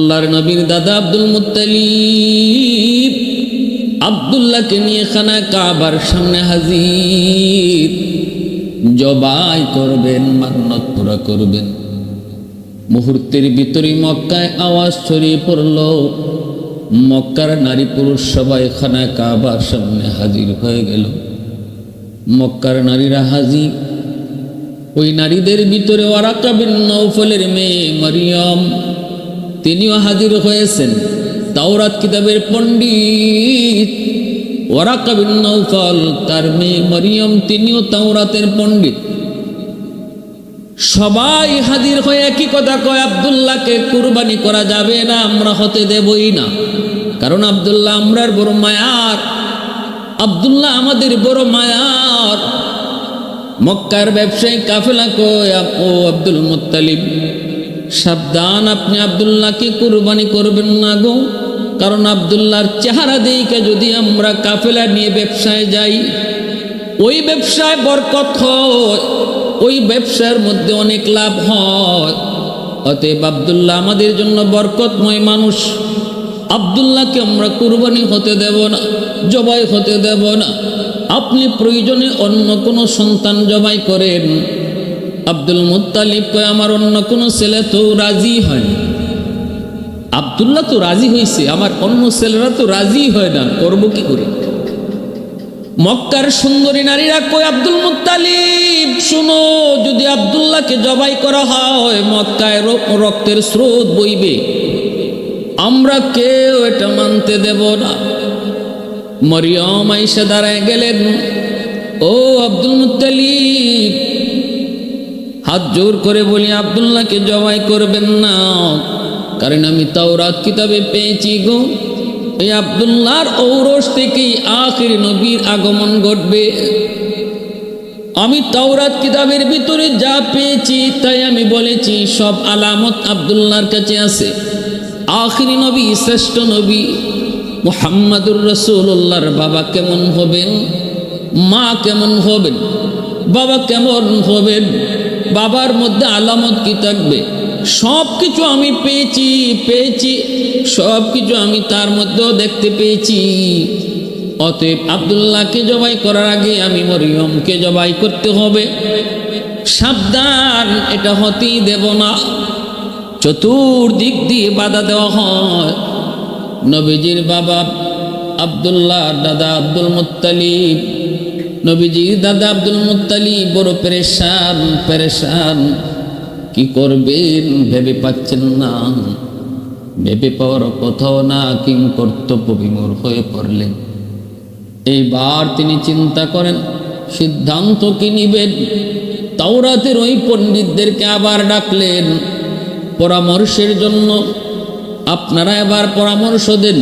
আল্লাহর নবীর দাদা আব্দুল মুত্তালিব আব্দুল্লাহকে নিয়ে খানা কাবার সামনে হাজির। জবাই করবেন, মান্নত পুরা করবেন। মুহূর্তের ভিতরে মক্কায় আওয়াজ ছড়িয়ে পড়ল। মক্কার নারী পুরুষ সবাই খানা কাবার সামনে হাজির হয়ে গেল। মক্কার নারীরা হাজির। ওই নারীদের ভিতরে ওয়ারাকা বিন নৌফলের মেয়ে মরিয়ম তিনিও হাজির হয়েছেন। তাওরাত কিতাবের পণ্ডিত ওয়ারাকা বিন নৌফল তার মেয়ে মরিয়ম, তিনিও তাওরাতের পণ্ডিত। সবাই হাজির হয়ে একই কথা কয়, আবদুল্লাহকে কুরবানি করা যাবে না, আমরা হতে দেবই না। কারণ আবদুল্লাহ আমরার বড় মায়ার। আবদুল্লাহ আমাদের বড় মায়ার। মক্কার ব্যবসায়ী কাফেলা কয় ও আব্দুল মুত্তালিব সাবধান, আপনি আবদুল্লাহকে কুরবানি করবেন না গো। কারণ আবদুল্লাহর চেহারা দিকে যদি আমরা কাফেলা নিয়ে ব্যবসায় যাই, ওই ব্যবসায় বরকত হয়, ওই ব্যবসার মধ্যে অনেক লাভ হয়। অতএব আবদুল্লাহ আমাদের জন্য বরকতময় মানুষ। আবদুল্লাহকে আমরা কুরবানি হতে দেব না, জবাই হতে দেব না। আপনি প্রয়োজনে অন্য কোনো সন্তান জবাই করেন। আব্দুল মুত্তালিব কয় আমার অন্য কোনো ছেলে তো রাজি হয় না। আবদুল্লাহ তো রাজি হয়েছে আমার অন্য ছেলেরা তো রাজি হয় না, করব কি করে? মক্কার সুন্দরী নারীরা কই আব্দুল মুত্তালিব, শুনো, যদি আব্দুল্লাহকে জবাই করা হয়, মক্কায় রক্তের স্রোত বইবে। আমরা কেউ এটা মানতে দেব না। মরিয়ম আইসা দাঁড়ায় গেলেন, ও আব্দুল মুত্তালিব হাত জোর করে বলি, আব্দুল্লাহকে জবাই করবেন না। কারণ আমি তাওরাত কিতাবে পেয়েছি গো। এই আব্দুল্লাহর ঔরস থেকেই আখির নবীর আগমন ঘটবে। আমি তাওরাত কিতাবের ভিতরে যা পেয়েছি, তাই আমি বলেছি, সব আলামত আব্দুল্লাহর কাছে আছে। আখিরি নবী, শ্রেষ্ঠ নবী, মুহাম্মাদুর রসুল্লাহর বাবা কেমন হবেন? মা কেমন হবেন? বাবা কেমন হবেন? বাবার মধ্যে আলামত কি থাকবে? সব কিছু আমি পেয়েছি পেয়েছি। সব কিছু আমি তার মধ্যেও দেখতে পেয়েছি। অতএব আবদুল্লাহকে জবাই করার আগে আমি মরিয়মকে জবাই করতে হবে। সাবধান, এটা হতেই দেব না। চতুর্দিক দিয়ে বাধা দেওয়া হয়। নবীজির বাবা আবদুল্লাহ, দাদা আব্দুল মুত্তালিব নবীজির দাদা আব্দুল মুত্তালিব বড় পেরেশান পেরেশান। কি করবেন? ভেবে পাচ্ছেন না। ভেবে পাওয়ার কোথাও না, কিং কর্তব্য বিমূর হয়ে পড়লেন। এইবার তিনি চিন্তা করেন, সিদ্ধান্ত কি নিবেন? তাওরাতের ওই পণ্ডিতদেরকে আবার ডাকলেন, পরামর্শের জন্য। আপনারা এবার পরামর্শ দেন।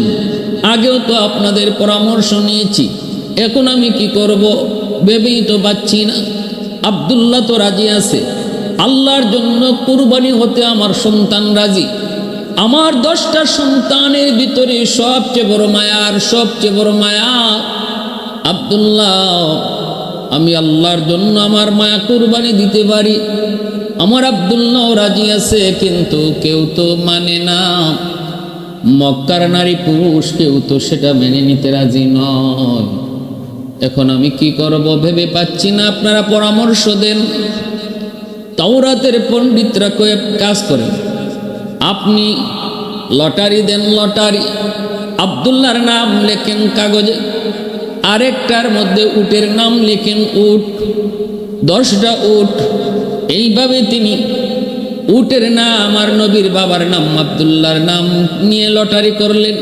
আগেও তো আপনাদের পরামর্শ নিয়েছি, এখন আমি কি করব? ভেবেই তো পাচ্ছি না। আবদুল্লাহ তো রাজি আছে। আল্লাহর জন্য কুরবানি হতে আমার সন্তান রাজি। আমার দশটা সন্তানের ভিতরে সবচেয়ে বড় মায়ার সবচেয়ে বড় মায়া আবদুল্লাহ। আমি আল্লাহর জন্য আমার মায়া কুরবানি দিতে পারি। আমার আবদুল্লাহ রাজি আছে, কিন্তু কেউ তো মানে না। মক্কার নারী পুরুষ কেউ তো সেটা মেনে নিতে রাজি নয়। এখন আমি কি করব ভেবে পাচ্ছি না, আপনারা পরামর্শ দেন। তাওরাতের পণ্ডিতরা কয়েক কাজ করেন। আপনি লটারি দেন, লটারি। আবদুল্লাহর নাম লেখেন কাগজে, আরেকটার মধ্যে উটের নাম লেখেন উট, দশটা উট। এইভাবে তিনি উটের নাম আর নবীর বাবার নাম, আবদুল্লাহর নাম নিয়ে লটারি করলেন।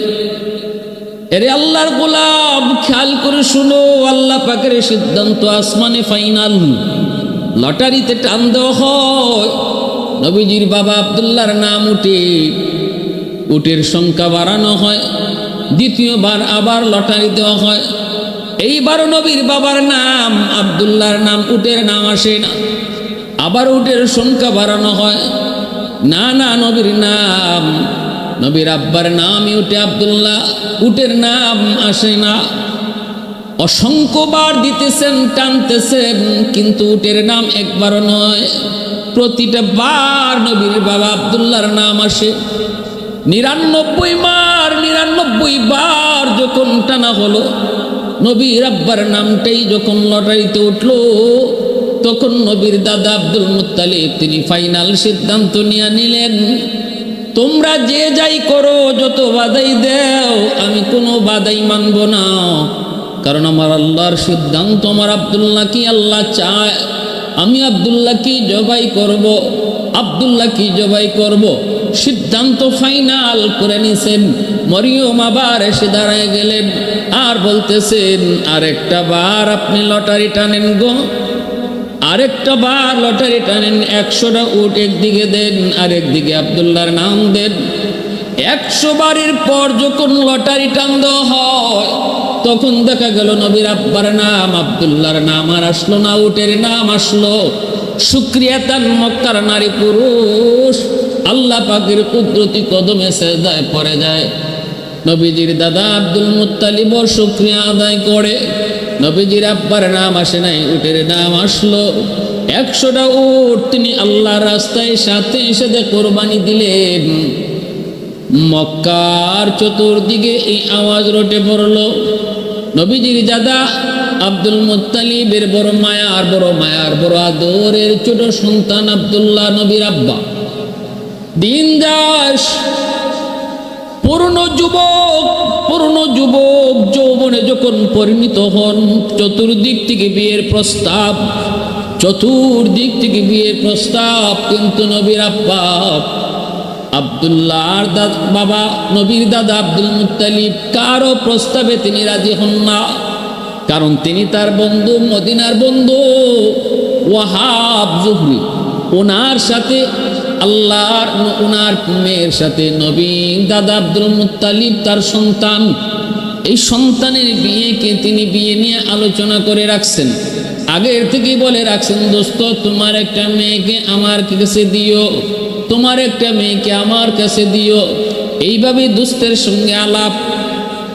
এরে আল্লাহর গোলাম, খেয়াল করে শুনো, আল্লাহ পাকের সিদ্ধান্ত আসমানে ফাইনাল। লটারিতে টান দেওয়া হয়, নবীজির বাবা আবদুল্লাহর নাম উঠে, উটের সংখ্যা বাড়ানো হয়, দ্বিতীয়বার আবার লটারি দেওয়া হয়। এইবারও নবীর বাবার নাম, আবদুল্লাহর নাম উটের নাম আসে না, আবার উটের সংখ্যা বাড়ানো হয়। না না, নবীর নাম নবীর আব্বার নামই উঠে আবদুল্লাহ, উটের নাম আসে না অসংখ্যবার দিতেছেন, টানতেছেন, কিন্তু উটের নাম একবারও নয়। প্রতিটা বার নবীর বাবা আবদুল্লাহর নাম আসে। নিরানব্বই মার নিরানব্বই বার যখন টানা হলো, নবীর আব্বার নামটাই যখন লটারিতে উঠল, তখন নবীর দাদা আব্দুল মুত্তালিব, তিনি ফাইনাল সিদ্ধান্ত নিয়ে নিলেন। তোমরা যে যাই করো, যত বাধাই দেও, আমি কোনো বাধাই মানব না। কারণ আমার আল্লাহর সিদ্ধান্ত, আমার আবদুল্লাহ কি আল্লাহ চায়। আমি আবদুল্লাহ কি জবাই করব আবদুল্লাহ কি জবাই করব। সিদ্ধান্ত ফাইনাল করে নিছেন। মরিয়ম আবার এসে দাঁড়ায় গেলেন আর বলতেছেন, আরেকটা বার আপনি লটারি টানেন গো। আরেকটা বার লটারি টানেন, একশোটা উট একদিকে দেন আর একদিকে আবদুল্লাহর নাম দেন। একশো বারের পর যখন লটারি টান দেওয়া হয়, তখন দেখা গেল নবীর আব্বার নাম, আবদুল্লাহর নাম আর আসলো না, উটের নাম আসলো। সুক্রিয়া তার মক্কার নারী পুরুষ, আল্লাহ পাকের কুদরতি কদমে সেজদায় পড়ে যায়। নবীজির দাদা আব্দুল মুত্তালিব শুক্রিয়া আদায় করে। নবীজির আব্বার নাম আসে নাই, উটের নাম আসলো। একশোটা উট তিনি আল্লাহ রাস্তায় সাথে সাথে কোরবানি দিলেন। মক্কার চতুর্দিকে এই আওয়াজ রটে পড়ল। নবীজির দাদা আব্দুল মুত্তালিবের বড় মায়ার বড় মায়ার, বড় আদরের ছোট সন্তান আব্দুল্লাহ নবীর আব্বা। দিন দাস পুরনো যুবক পুরনো যুবক যৌবনে যখন পরিণত হন, চতুর্দিক থেকে বিয়ের প্রস্তাব, চতুর্দিক থেকে বিয়ের প্রস্তাব কিন্তু নবীর আব্বা আবদুল্লাহর দাদা বাবা নবীর দাদা আব্দুল মুত্তালিব কারও প্রস্তাবে তিনি রাজি হন না। কারণ তিনি তার বন্ধু, মদিনার বন্ধু ওয়াহাব জুহরি। ওনার সাথে আল্লাহর ওনার মেয়ের সাথে নবী দাদা আব্দুল মুত্তালিব তার সন্তান। এই সন্তানের বিয়েকে তিনি বিয়ে নিয়ে আলোচনা করে রাখছেন। আগের থেকেই বলে রাখছেন, দোস্ত, তোমার একটা মেয়েকে আমার কাছে দিও, তোমার একটা মেয়েকে আমার কাছে দিও। এইভাবে দুস্তের সঙ্গে আলাপ।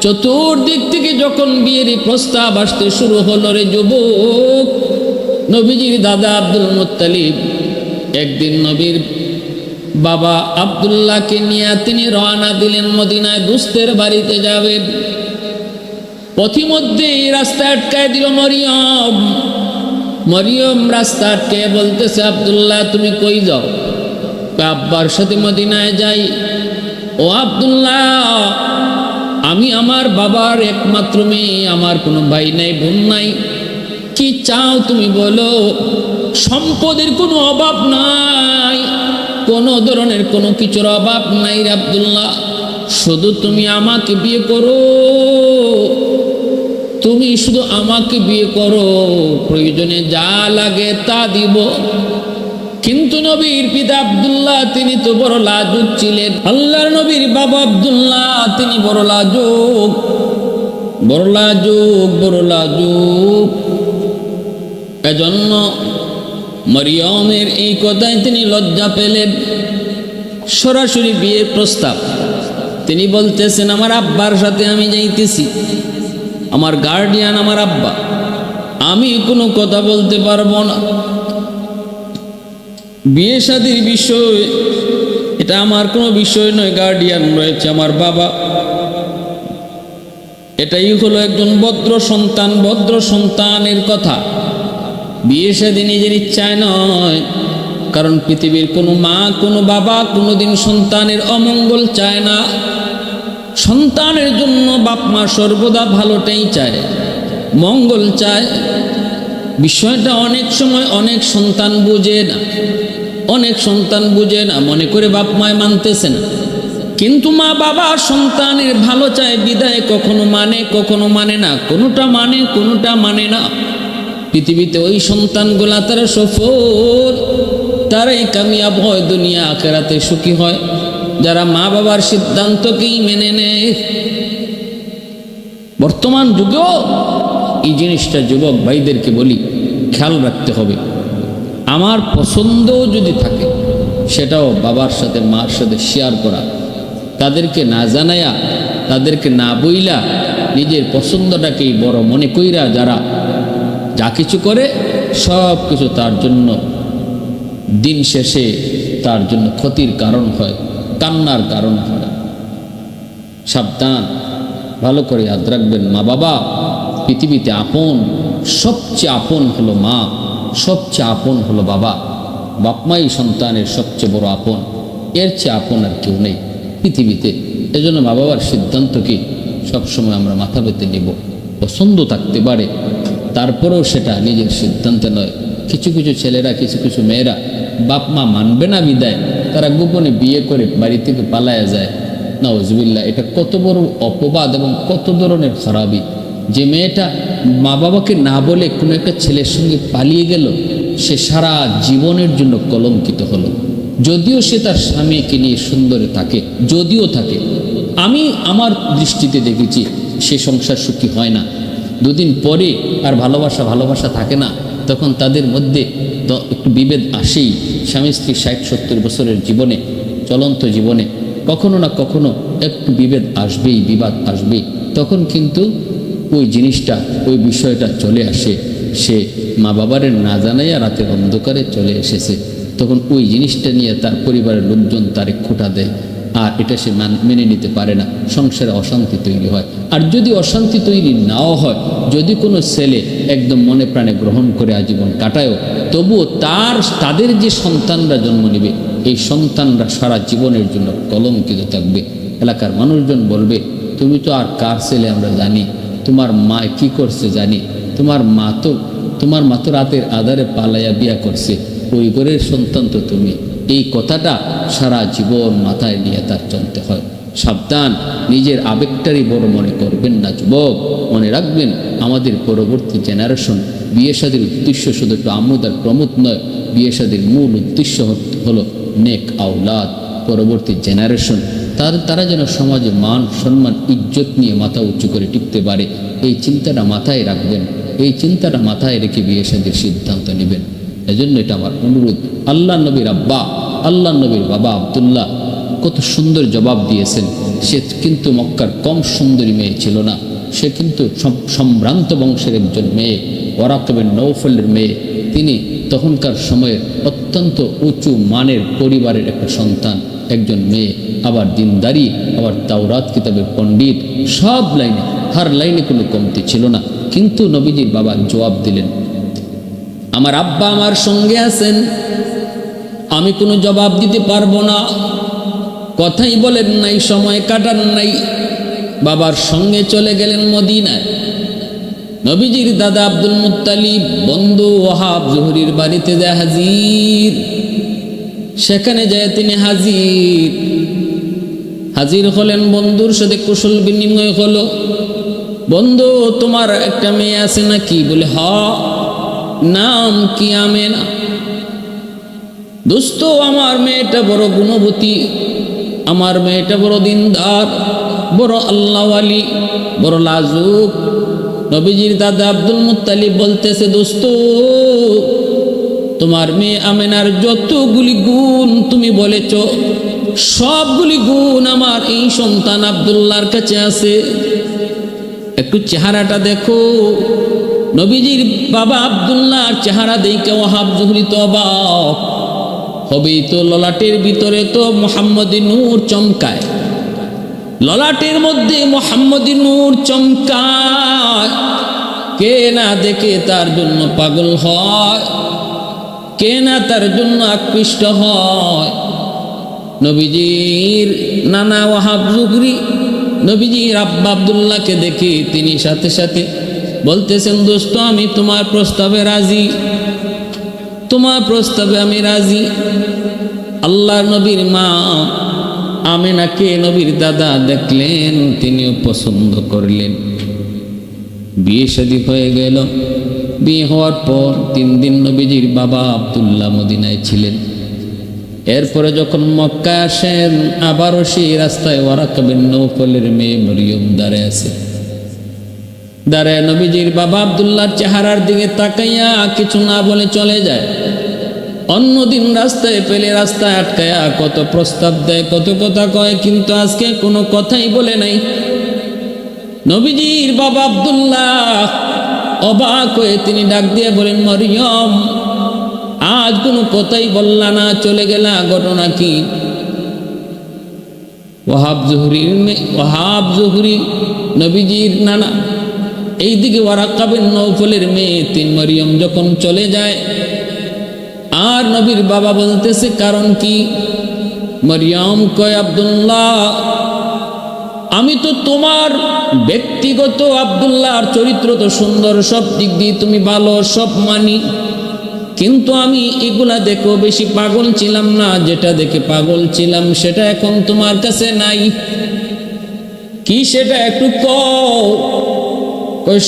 চতুর্দিক থেকে যখন বিয়ের প্রস্তাব আসতে শুরু হলো রে যুবক, নবীজির দাদা আব্দুল মুত্তালিব, একদিন নবীর বাবা আবদুল্লাহকে নিয়ে তিনি রওনা দিলেন মদিনায় দুস্তের বাড়িতে যাবেন। পথিমধ্যেই রাস্তা আটকায় দিল মরিয়ম। মরিয়ম রাস্তা আটকে বলতেছে, আবদুল্লাহ, তুমি কই যাও? আব্বার সাথে মদিনায় যাই। ও আবদুল্লাহ, আমি আমার বাবার একমাত্র মেয়ে, আমার কোনো ভাই নাই, বোন নাই। কি চাও তুমি বলো? সম্পদের কোনো অভাব নাই। কোনো ধরনের কোনো কিছুর অভাব নাই আবদুল্লাহ। শুধু তুমি আমাকে বিয়ে করো। তুমি শুধু আমাকে বিয়ে করো। প্রয়োজনে যা লাগে তা দিব। কিন্তু নবীর পিতা আবদুল্লাহ, তিনি তো বড় লাজুক ছিলেন। আল্লাহর নবীর বাবা আবদুল্লাহ, তিনি বড় লাজুক। বড় লাজুক বড় লাজুক। এজন্য মরিয়মের এই কথায় তিনি লজ্জা পেলেন। সরাসরি বিয়ের প্রস্তাব। তিনি বলতেছেন, আমার আব্বার সাথে আমি যাইতেছি। আমার গার্ডিয়ান আমার আব্বা। আমি কোনো কথা বলতে পারব না। বিয়ে শাদির বিষয়, এটা আমার কোনো বিষয় নয়। গার্ডিয়ান রয়েছে আমার বাবা। এটাই হলো একজন ভদ্র সন্তান। ভদ্র সন্তানের কথা। বিয়ে শাদী নিজের ইচ্ছায় নয়। কারণ পৃথিবীর কোনো মা, কোনো বাবা কোনোদিন সন্তানের অমঙ্গল চায় না। সন্তানের জন্য বাপ মা সর্বদা ভালোটাই চায়, মঙ্গল চায়। বিষয়টা অনেক সময় অনেক সন্তান বুঝে না, অনেক সন্তান বুঝে না, মনে করে বাপ মায় মানতেছে না। কিন্তু মা বাবা সন্তানের ভালো চায়, বিদায় কখনো মানে কখনো মানে না। কোনোটা মানে কোনোটা মানে না। পৃথিবীতে ওই সন্তানগুলা তারা সফল তারাই কামিয়াব হয়, দুনিয়া আখেরাতে সুখী হয়। যারা মা বাবার সিদ্ধান্তকেই মেনে নেয়। বর্তমান যুগেও এই জিনিসটা যুবক ভাইদেরকে বলি, খেয়াল রাখতে হবে। আমার পছন্দও যদি থাকে, সেটাও বাবার সাথে, মার সাথে শেয়ার করা। তাদেরকে না জানায়া, তাদেরকে না বইলা, নিজের পছন্দটাকেই বড় মনে কইরা যারা যা কিছু করে, সব কিছু তার জন্য, দিন শেষে তার জন্য ক্ষতির কারণ হয়, কান্নার কারণ হয়। সাবধান, ভালো করে ইয়াদ রাখবেন। মা বাবা, পৃথিবীতে আপন, সবচেয়ে আপন হলো মা, সবচেয়ে আপন হলো বাবা। বাপমাই সন্তানের সবচেয়ে বড় আপন, এর চেয়ে আপন আর কেউ নেই পৃথিবীতে। এজন্য মা বাবার সিদ্ধান্তকে সবসময় আমরা মাথা পেতে নেব। পছন্দ থাকতে পারে তারপরেও সেটা নিজের সিদ্ধান্তে নয়। কিছু কিছু ছেলেরা, কিছু কিছু মেয়েরা বাপ মা মানবে না বিদায়, তারা গোপনে বিয়ে করে বাড়ি থেকে পালায়া যায়। নওয়াজবিল্লা এটা কত বড় অপবাদ এবং কত ধরনের খারাপই যে মেয়েটা মা বাবাকে না বলে কোনো একটা ছেলের সঙ্গে পালিয়ে গেল, সে সারা জীবনের জন্য কলঙ্কিত হলো। যদিও সে তার স্বামীকে নিয়ে সুন্দরে থাকে, যদিও থাকে। আমি আমার দৃষ্টিতে দেখেছি, সে সংসার সুখী হয় না। দুদিন পরে আর ভালোবাসা ভালোবাসা থাকে না। তখন তাদের মধ্যে একটু বিভেদ আসেই। স্বামী স্ত্রী ষাট, সত্তর বছরের জীবনে, চলন্ত জীবনে, কখনো না কখনো একটু বিভেদ আসবেই, বিবাদ আসবেই তখন কিন্তু ওই জিনিসটা, ওই বিষয়টা চলে আসে। সে মা বাবার না জানাইয়া রাতের অন্ধকারে চলে এসেছে। তখন ওই জিনিসটা নিয়ে তার পরিবারের লোকজন তারে খোটা দেয়। আর এটা সে মান- নিতে পারে না। সংসারে অশান্তি তৈরি হয়। আর যদি অশান্তি তৈরি নাও হয়, যদি কোনো ছেলে একদম মনে প্রাণে গ্রহণ করে আজীবন কাটায়ও, তবুও তার, তাদের যে সন্তানরা জন্ম নেবে, এই সন্তানরা সারা জীবনের জন্য কলঙ্কিত থাকবে। এলাকার মানুষজন বলবে, তুমি তো আর কার ছেলে আমরা জানি? তোমার মা কি করছে জানি? তোমার মা তো, তোমার মা তো রাতের আধারে পালাইয়া বিয়া করছে। ওই ঘরের সন্তান তো তুমি। এই কথাটা সারা জীবন মাথায় নিয়ে তার চলতে হয়। সাবধান, নিজের আবেগটারই বড় মনে করবেন না, যুবক। মনে রাখবেন, আমাদের পরবর্তী জেনারেশন বিয়ে শাদীর উদ্দেশ্য শুধু একটু আমোদ আর প্রমোদ নয়, বিয়ে শাদীর মূল উদ্দেশ্য হলো নেক আউলাদ পরবর্তী জেনারেশন তার, তারা যেন সমাজে মান, সম্মান, ইজ্জত নিয়ে মাথা উঁচু করে টিকতে পারে, এই চিন্তাটা মাথায় রাখবেন, এই চিন্তাটা মাথায় রেখে বিয়ে শাদীর সিদ্ধান্ত নেবেন। এজন্য এটা আমার অনুরোধ। আল্লাহ নবীর আব্বা, আল্লাহ নবীর বাবা আবদুল্লাহ, কত সুন্দর জবাব দিয়েছেন। সে কিন্তু মক্কার কম সুন্দরী মেয়ে ছিল না। সে কিন্তু সম্ভ্রান্ত বংশের একজন মেয়ে, ওরাকবের নৌফলের মেয়ে। তিনি তখনকার সময়ের অত্যন্ত উঁচু মানের পরিবারের একটা সন্তান, একজন মেয়ে। আবার দিনদারি, আবার তাওরাত কিতাবের পণ্ডিত, সব লাইনে, হার লাইনে কোনো কমতি ছিল না। কিন্তু নবীজির বাবা জবাব দিলেন আমার আব্বা আমার সঙ্গে আছেন। আমি কোনো জবাব দিতে পারব না। কথাই বলেন নাই, সময় কাটান নাই। বাবার সঙ্গে চলে গেলেন মদিনায়। নবীজির দাদা আব্দুল মুত্তালিব, বন্ধু ওহাব জহুরির বাড়িতে যায় হাজির। সেখানে যায় তিনি হাজির। হাজির হলেন বন্ধুর সাথে কুশল বিনিময় হলো। বন্ধু, তোমার একটা মেয়ে আছে নাকি? বলে হ নাম কি আমেনা? দোস্ত আমার মেয়েটা বড় গুণবতী, আমার মেয়েটা বড় দিনদার, বড় আল্লাহওয়ালি, বড় লাজুক। নবীজির দাদা আব্দুল মুত্তালিব বলতেছে দোস্ত তোমার মেয়ে আমেনার যতগুলি গুণ তুমি বলেছ, সবগুলি গুণ আমার এই সন্তান আবদুল্লার কাছে আছে। একটু চেহারাটা দেখো। নবীজির বাবা আবদুল্লাহর চেহারা দেখে ওহাব জুহরি তো অবাক হবেই তো ললাটের ভিতরে তো মোহাম্মদী নূর চমকায়। ললাটের মধ্যে মোহাম্মদী নূর চমকায়। কে না দেখে তার জন্য পাগল হয়? কে না তার জন্য আকৃষ্ট হয়? নবীজির নানা ওয়াহাব জুহরি নবীজির আব্বা আবদুল্লাহকে দেখে তিনি সাথে সাথে বলতেছেন, দোস্ত, আমি তোমার প্রস্তাবে রাজি। তোমার প্রস্তাবে আমি রাজি। আল্লাহ নবীর মা আমেনাকে নবীর দাদা দেখলেন, তিনিও পছন্দ করলেন। বিয়ে শাদী হয়ে গেল। বিয়ে হওয়ার পর তিন দিন নবীজির বাবা আবদুল্লাহ মদিনায় ছিলেন। এরপরে যখন মক্কা আসেন, আবারও সেই রাস্তায় ওয়ারাকাবেন নৌফলের মেয়ে মরিয়ম দাঁড়ায় আছে। দাঁড়ায়, নবীজির বাবা আবদুল্লাহর চেহারার দিকে তাকাইয়া কিছু না বলে চলে যায়। অন্যদিন রাস্তায় পেলে রাস্তায় আটকায়া কত প্রস্তাব দেয়, কত কথা কয়, কিন্তু আজকে কোনো কথাই বলে নাই। নবীজির বাবা আবদুল্লাহ অবাক হয়ে তিনি ডাক দিয়ে বলেন, মরিয়ম, আজ কোনো কথাই বললা না, চলে গেলা, ঘটনা কি? ওহাব জহুরির মেয়ে ওয়াহাব জহুরি নবীজির নানা এইদিকে ওয়ারাক্কাবিন নৌফলের মেয়ে তিন মরিয়ম যখন চলে যায়, আর নবীর বাবা বলতেছে, কারণ কি? মরিয়ম কয়, আব্দুল্লাহ, আমি তো তোমার ব্যক্তিগত আবদুল্লাহর চরিত্র তো সুন্দর, সব দিক দিয়ে তুমি ভালো, সব মানি। কিন্তু আমি এগুলা দেখো বেশি পাগল ছিলাম না, যেটা দেখে পাগল ছিলাম সেটা এখন তোমার কাছে নাই। কি সেটা একটু কও?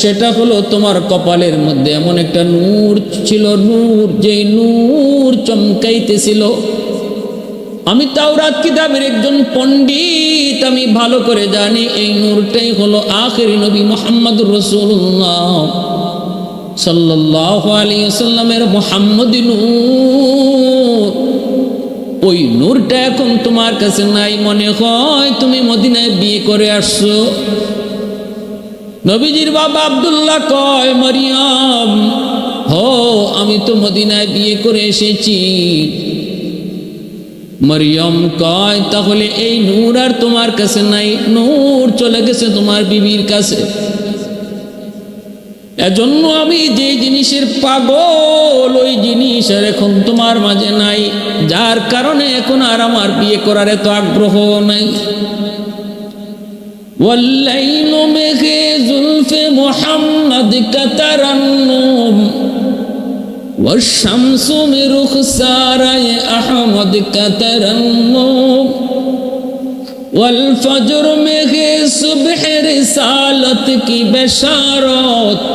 সেটা হলো তোমার কপালের মধ্যে। এমন একটা নূর ছিল, নূর যে নূর চমকাইতেছিল। আমি তাওরাত কিতাবের একজন পণ্ডিত, আমি ভালো করে জানি এই নূরটাই হলো আখেরি নবী মোহাম্মদ রসুল্লাহ সাল্লাহ আলী সাল্লামের মোহাম্মদ নূর। ওই নূরটা এখন তোমার কাছে নাই মনে হয়, তুমি মদিনায় বিয়ে করে আসছো। নবীজির বাবা আবদুল্লাহ কয়, মরিয়ম, হো, আমি তো মদিনায় বিয়ে করে এসেছি। মরিয়ম কয়, তাহলে এই নূর আর তোমার কাছে নাই, নূর চলে গেছে তোমার বিবির কাছে। এজন্য আমি যে জিনিসের পাগল, ওই জিনিস আর এখন তোমার মাঝে নাই, যার কারণে এখন আর আমার বিয়ে করার এত আগ্রহ নাই। ওয়াল্লাইনো মেঘে زلف محمد كترنم والشمس برخسار أحمد كترنم والفجر میں صبح رسالت کی بشارت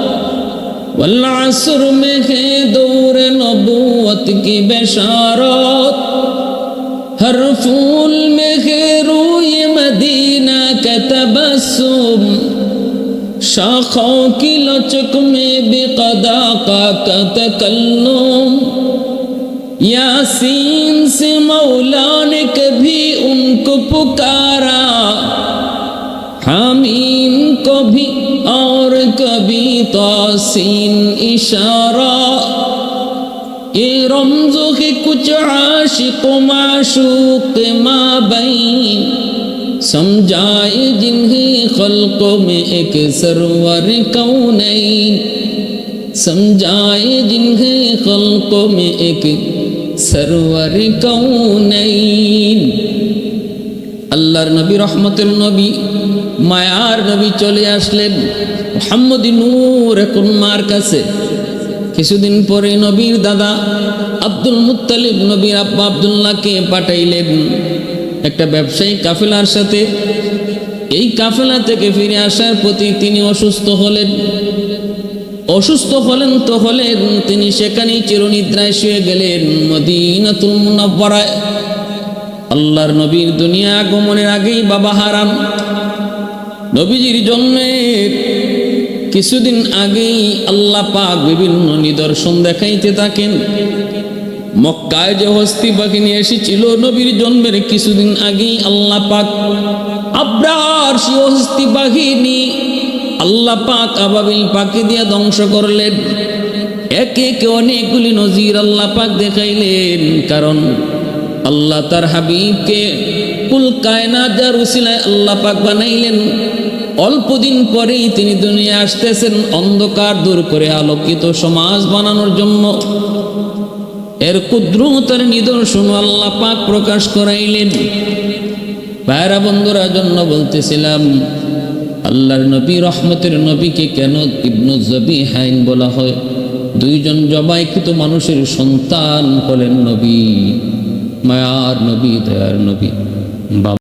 والعصر میں ہے دور نبوت کی بشارت ہر پھول میں ہے روئی مدینہ کا تبسم شاخوں کی لچک میں بھی قدا کا تکلم۔ یاسین سے مولا نے کبھی ان کو پکارا۔ حامیم کو بھی اور کبھی توسین اشارہ۔ یہ رمزوں کے کچھ عاشق و معشوق ماں समझाए जिन्हें खलकों में एक सरवर कौन समझाए जिन्हें खलकों में एक सरवर कौन আল্লাহর নবী রহমতের নবী মায়ার নবী চলে আসলেন মোহাম্মদ নূর এখন মার কাছে কিছুদিন পরে নবীর দাদা আব্দুল মুতালিব নবীর আব্বা আবদুল্লাহকে পাঠাইলেন। একটা ব্যবসায়ী কাফেলার সাথে, এই কাফেলা থেকে ফিরে আসার প্রতি তিনি অসুস্থ হলেন। অসুস্থ হলেন তো হলেন, তিনি সেখানেই চিরনিদ্রায় শুয়ে গেলেন মদিনাতুল মুনাব্বারায় আল্লাহর নবীর দুনিয়া আগমনের আগেই বাবা হারান নবীজির জন্মের কিছুদিন আগেই আল্লাহ পাক বিভিন্ন নিদর্শন দেখাইতে থাকেন। মক্কায় যে হস্তি বাহিনী এসেছিল নবীর জন্মের কিছুদিন আগেই আল্লাহ পাক আব্রার সে হস্তি বাহিনী আল্লাহ পাক আবাবিল পাকে দিয়া ধ্বংস করলেন। একে একে অনেকগুলি নজির আল্লাহ পাক দেখাইলেন, কারণ আল্লাহ তার হাবিবকে কুল কায়নাত যার উসিলায় আল্লাহ পাক বানাইলেন। অল্প দিন পরেই তিনি দুনিয়া আসতেছেন, অন্ধকার দূর করে আলোকিত সমাজ বানানোর জন্য। এর কুদ্রতার নিদর্শন আল্লাহ পাক প্রকাশ করাইলেন। পায়রা বন্ধুরা জন্য বলতেছিলাম, আল্লাহর নবী, রহমতের নবীকে কেন ইবনু জবি হাইন বলা হয়? দুইজন জবাইকৃত মানুষের সন্তান বলেন নবী, মায়ার নবী, দয়ার নবী। বাবা